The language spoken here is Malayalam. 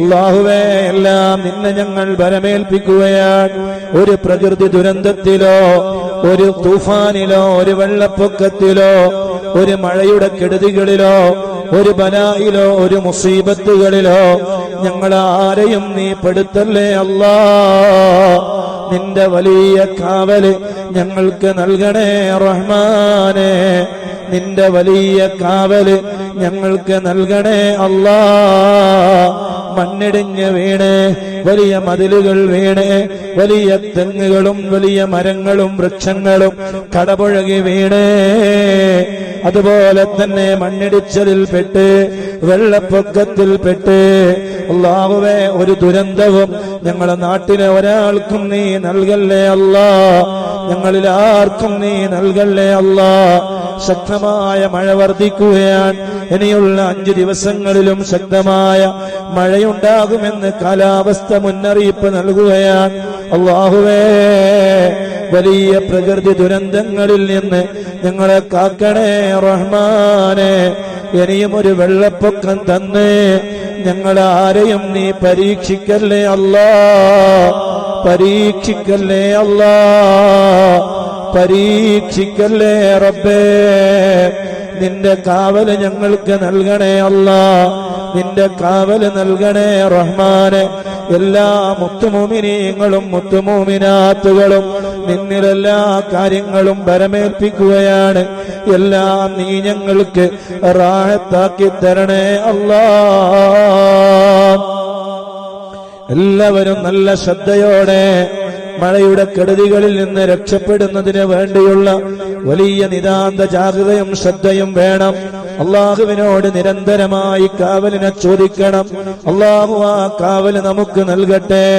അള്ളാഹുവേ എല്ലാം നിന്നെ ഞങ്ങൾ വരമേൽപ്പിക്കുകയാണ്. ഒരു പ്രകൃതി ദുരന്തത്തിലോ ഒരു തൂഫാനിലോ ഒരു വെള്ളപ്പൊക്കത്തിലോ ഒരു മഴയുടെ കെടുതികളിലോ ഒരു ബലായിലോ ഒരു മുസീബത്തുകളിലോ ഞങ്ങൾ ആരെയും നീ പെടുത്തല്ലേ അല്ലാ? നിന്റെ വലിയ കാവൽ ഞങ്ങൾക്ക് നൽകണേ റഹ്മാനെ. നിന്റെ വലിയ കാവൽ ഞങ്ങൾക്ക് നൽകണേ അല്ലാ. മണ്ണിടിഞ്ഞ് വീണേ വലിയ മതിലുകൾ വീണേ വലിയ തെങ്ങുകളും വലിയ മരങ്ങളും വൃക്ഷങ്ങളും കടപുഴകി വീണേ. അതുപോലെ തന്നെ മണ്ണിടിച്ചതിൽപ്പെട്ട് വെള്ളപ്പൊക്കത്തിൽപ്പെട്ട് വെള്ളപ്പൊക്കത്തിൽ പെട്ട്. അള്ളാഹുവേ ഒരു ദുരന്തവും ഞങ്ങളെ നാട്ടിലെ ഒരാൾക്കും നീ നൽകല്ലേ അല്ലാ. ഞങ്ങളിലാർക്കും നീ നൽകല്ലേ അല്ലാ. ശക്തമായ മഴ വർദ്ധിക്കുകയാണ്. ഇനിയുള്ള അഞ്ചു ദിവസങ്ങളിലും ശക്തമായ മഴയുണ്ടാകുമെന്ന് കാലാവസ്ഥ മുന്നറിയിപ്പ് നൽകുകയാണ്. അള്ളാഹുവേ വലിയ പ്രകൃതി ദുരന്തങ്ങളിൽ നിന്ന് ഞങ്ങളെ കാക്കണേ റഹ്മാനെ. ഇനിയും ഒരു വെള്ളപ്പൊക്കം തന്ന് ഞങ്ങൾ ആരെയും നീ പരീക്ഷിക്കല്ലേ അല്ലാ? പരീക്ഷിക്കല്ലേ അല്ലാ? പരീക്ഷിക്കല്ലേ റബ്ബേ? നിന്റെ കാവൽ ഞങ്ങൾക്ക് നൽകണേ അല്ല. നിന്റെ കാവൽ നൽകണേ റഹ്മാനെ. എല്ലാ മുത്തുമോമിനീങ്ങളും മുത്തുമോമിനാത്തുകളും നിന്നിലെല്ലാ കാര്യങ്ങളും പരമേൽപ്പിക്കുകയാണ് എല്ലാ നീ ഞങ്ങൾക്ക് റാഹത്താക്കി തരണേ അല്ലാ. എല്ലാവരും നല്ല ശ്രദ്ധയോടെ മഴയുടെ കെടുതികളിൽ നിന്ന് രക്ഷപ്പെടുന്നതിന് വേണ്ടിയുള്ള വലിയ നിതാന്ത ജാഗ്രതയും ശ്രദ്ധയും വേണം. അള്ളാഹുവിനോട് നിരന്തരമായി കാവലിനെ ചോദിക്കണം. അള്ളാഹു ആ കാവൽ നമുക്ക് നൽകട്ടെ.